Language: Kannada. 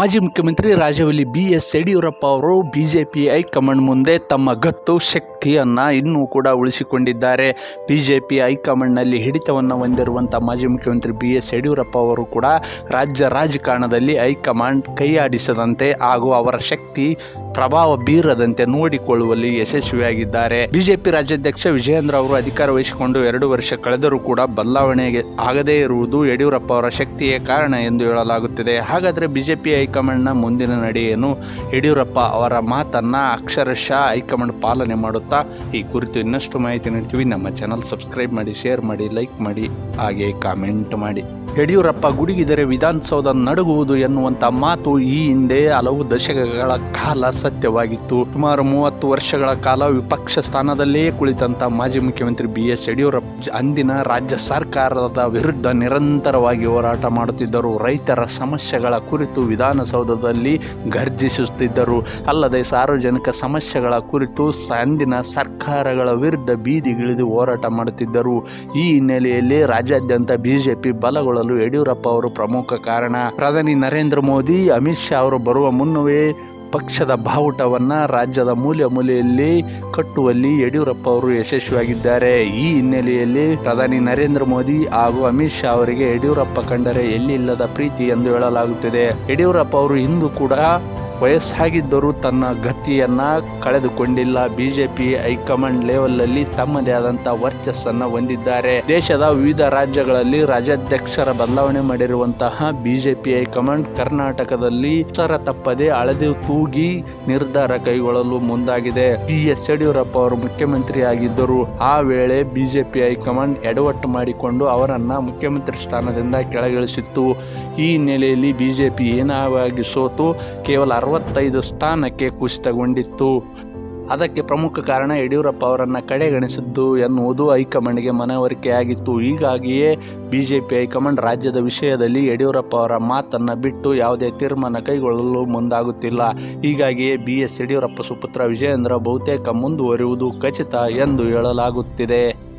ಮಾಜಿ ಮುಖ್ಯಮಂತ್ರಿ ರಾಜವಲ್ಲಿ ಬಿ ಎಸ್ ಯಡಿಯೂರಪ್ಪ ಅವರು ಬಿಜೆಪಿ ಹೈಕಮಾಂಡ್ ಮುಂದೆ ತಮ್ಮ ಗತ್ತು, ಶಕ್ತಿಯನ್ನು ಇನ್ನೂ ಕೂಡ ಉಳಿಸಿಕೊಂಡಿದ್ದಾರೆ. ಬಿಜೆಪಿ ಹೈಕಮಾಂಡ್ನಲ್ಲಿ ಹಿಡಿತವನ್ನು ಹೊಂದಿರುವಂಥ ಮಾಜಿ ಮುಖ್ಯಮಂತ್ರಿ ಬಿ ಎಸ್ ಯಡಿಯೂರಪ್ಪ ಅವರು ಕೂಡ ರಾಜ್ಯ ರಾಜಕಾರಣದಲ್ಲಿ ಹೈಕಮಾಂಡ್ ಕೈಯಾಡಿಸದಂತೆ ಹಾಗೂ ಅವರ ಶಕ್ತಿ ಪ್ರಭಾವ ಬೀರದಂತೆ ನೋಡಿಕೊಳ್ಳುವಲ್ಲಿ ಯಶಸ್ವಿಯಾಗಿದ್ದಾರೆ. ಬಿಜೆಪಿ ರಾಜ್ಯಾಧ್ಯಕ್ಷ ವಿಜಯೇಂದ್ರ ಅವರು ಅಧಿಕಾರ ವಹಿಸಿಕೊಂಡು ಎರಡು ವರ್ಷ ಕಳೆದರೂ ಕೂಡ ಬದಲಾವಣೆಗೆ ಆಗದೇ ಇರುವುದು ಯಡಿಯೂರಪ್ಪ ಅವರ ಶಕ್ತಿಯೇ ಕಾರಣ ಎಂದು ಹೇಳಲಾಗುತ್ತಿದೆ. ಹಾಗಾದರೆ ಬಿಜೆಪಿ ಹೈಕಮಾಂಡ್ನ ಮುಂದಿನ ನಡೆಯೇನು ಯಡಿಯೂರಪ್ಪ ಅವರ ಮಾತನ್ನ ಅಕ್ಷರಶಃ ಹೈಕಮಾಂಡ್ ಪಾಲನೆ ಮಾಡುತ್ತಾ? ಈ ಕುರಿತು ಇನ್ನಷ್ಟು ಮಾಹಿತಿ ನೀಡ್ತೀವಿ. ನಮ್ಮ ಚಾನಲ್ ಸಬ್ಸ್ಕ್ರೈಬ್ ಮಾಡಿ, ಶೇರ್ ಮಾಡಿ, ಲೈಕ್ ಮಾಡಿ, ಹಾಗೆ ಕಾಮೆಂಟ್ ಮಾಡಿ. ಯಡಿಯೂರಪ್ಪ ಗುಡುಗಿದರೆ ವಿಧಾನಸೌಧ ನಡುಗುವುದು ಎನ್ನುವಂಥ ಮಾತು ಈ ಹಿಂದೆ ಹಲವು ದಶಕಗಳ ಕಾಲ ಸತ್ಯವಾಗಿತ್ತು. ಸುಮಾರು ಮೂವತ್ತು ವರ್ಷಗಳ ಕಾಲ ವಿಪಕ್ಷ ಸ್ಥಾನದಲ್ಲೇ ಕುಳಿತಂತ ಮಾಜಿ ಮುಖ್ಯಮಂತ್ರಿ ಬಿ ಎಸ್ ಯಡಿಯೂರಪ್ಪ ಅಂದಿನ ರಾಜ್ಯ ಸರ್ಕಾರದ ವಿರುದ್ಧ ನಿರಂತರವಾಗಿ ಹೋರಾಟ ಮಾಡುತ್ತಿದ್ದರು. ರೈತರ ಸಮಸ್ಯೆಗಳ ಕುರಿತು ವಿಧಾನಸೌಧದಲ್ಲಿ ಗರ್ಜಿಸುತ್ತಿದ್ದರು ಅಲ್ಲದೆ ಸಾರ್ವಜನಿಕ ಸಮಸ್ಯೆಗಳ ಕುರಿತು ಅಂದಿನ ಸರ್ಕಾರಗಳ ವಿರುದ್ಧ ಬೀದಿಗಿಳಿದು ಹೋರಾಟ ಮಾಡುತ್ತಿದ್ದರು. ಈ ಹಿನ್ನೆಲೆಯಲ್ಲಿ ರಾಜ್ಯಾದ್ಯಂತ ಬಿಜೆಪಿ ಬಲಗೊಳ್ಳಲು ಯಡಿಯೂರಪ್ಪ ಅವರು ಪ್ರಮುಖ ಕಾರಣ. ಪ್ರಧಾನಿ ನರೇಂದ್ರ ಮೋದಿ, ಅಮಿತ್ ಶಾ ಅವರು ಬರುವ ಮುನ್ನವೇ ಪಕ್ಷದ ಬಾವುಟವನ್ನು ರಾಜ್ಯದ ಮೂಲೆ ಮೂಲೆಯಲ್ಲಿ ಕಟ್ಟುವಲ್ಲಿ ಯಡಿಯೂರಪ್ಪ ಅವರು ಯಶಸ್ವಿಯಾಗಿದ್ದಾರೆ. ಈ ಹಿನ್ನೆಲೆಯಲ್ಲಿ ಪ್ರಧಾನಿ ನರೇಂದ್ರ ಮೋದಿ ಹಾಗೂ ಅಮಿತ್ ಶಾ ಅವರಿಗೆ ಯಡಿಯೂರಪ್ಪ ಕಂಡರೆ ಎಲ್ಲಿಲ್ಲದ ಪ್ರೀತಿ ಎಂದು ಹೇಳಲಾಗುತ್ತಿದೆ. ಯಡಿಯೂರಪ್ಪ ಅವರು ಇಂದು ಕೂಡ ವಯಸ್ಸಾಗಿದ್ದರೂ ತನ್ನ ಗತಿಯನ್ನ ಕಳೆದುಕೊಂಡಿಲ್ಲ. ಬಿಜೆಪಿ ಹೈಕಮಾಂಡ್ ಲೆವೆಲಲ್ಲಿ ತಮ್ಮದೇ ಆದಂಥ ವರ್ಚಸ್ಸನ್ನು ಹೊಂದಿದ್ದಾರೆ. ದೇಶದ ವಿವಿಧ ರಾಜ್ಯಗಳಲ್ಲಿ ರಾಜ್ಯಾಧ್ಯಕ್ಷರ ಬದಲಾವಣೆ ಮಾಡಿರುವಂತಹ ಬಿಜೆಪಿ ಹೈಕಮಾಂಡ್ ಕರ್ನಾಟಕದಲ್ಲಿ ಸರ ತಪ್ಪದೆ ಅಳೆದು ತೂಗಿ ನಿರ್ಧಾರ ಕೈಗೊಳ್ಳಲು ಮುಂದಾಗಿದೆ. B S. ಯಡಿಯೂರಪ್ಪ ಅವರು ಮುಖ್ಯಮಂತ್ರಿ ಆಗಿದ್ದರು. ಆ ವೇಳೆ ಬಿಜೆಪಿ ಹೈಕಮಾಂಡ್ ಎಡವಟ್ಟು ಮಾಡಿಕೊಂಡು ಅವರನ್ನ ಮುಖ್ಯಮಂತ್ರಿ ಸ್ಥಾನದಿಂದ ಕೆಳಗಿಳಿಸಿತ್ತು. ಈ ಹಿನ್ನೆಲೆಯಲ್ಲಿ ಬಿಜೆಪಿ ಏನಾಗಿ ಸೋತು ಕೇವಲ ಅರವತ್ತೈದು ಸ್ಥಾನಕ್ಕೆ ಕುಸಿತಗೊಂಡಿತ್ತು. ಅದಕ್ಕೆ ಪ್ರಮುಖ ಕಾರಣ ಯಡಿಯೂರಪ್ಪ ಅವರನ್ನು ಕಡೆಗಣಿಸಿದ್ದು ಎನ್ನುವುದು ಹೈಕಮಾಂಡ್ಗೆ ಮನವರಿಕೆಯಾಗಿತ್ತು. ಹೀಗಾಗಿಯೇ ಬಿ ಜೆ ಪಿ ಹೈಕಮಾಂಡ್ ರಾಜ್ಯದ ವಿಷಯದಲ್ಲಿ ಯಡಿಯೂರಪ್ಪ ಅವರ ಮಾತನ್ನು ಬಿಟ್ಟು ಯಾವುದೇ ತೀರ್ಮಾನ ಕೈಗೊಳ್ಳಲು ಮುಂದಾಗುತ್ತಿಲ್ಲ. ಹೀಗಾಗಿಯೇ ಬಿ ಎಸ್ ಯಡಿಯೂರಪ್ಪ ಸುಪುತ್ರ ವಿಜಯೇಂದ್ರ ಬಹುತೇಕ ಮುಂದುವರಿಯುವುದು ಖಚಿತ ಎಂದು ಹೇಳಲಾಗುತ್ತಿದೆ.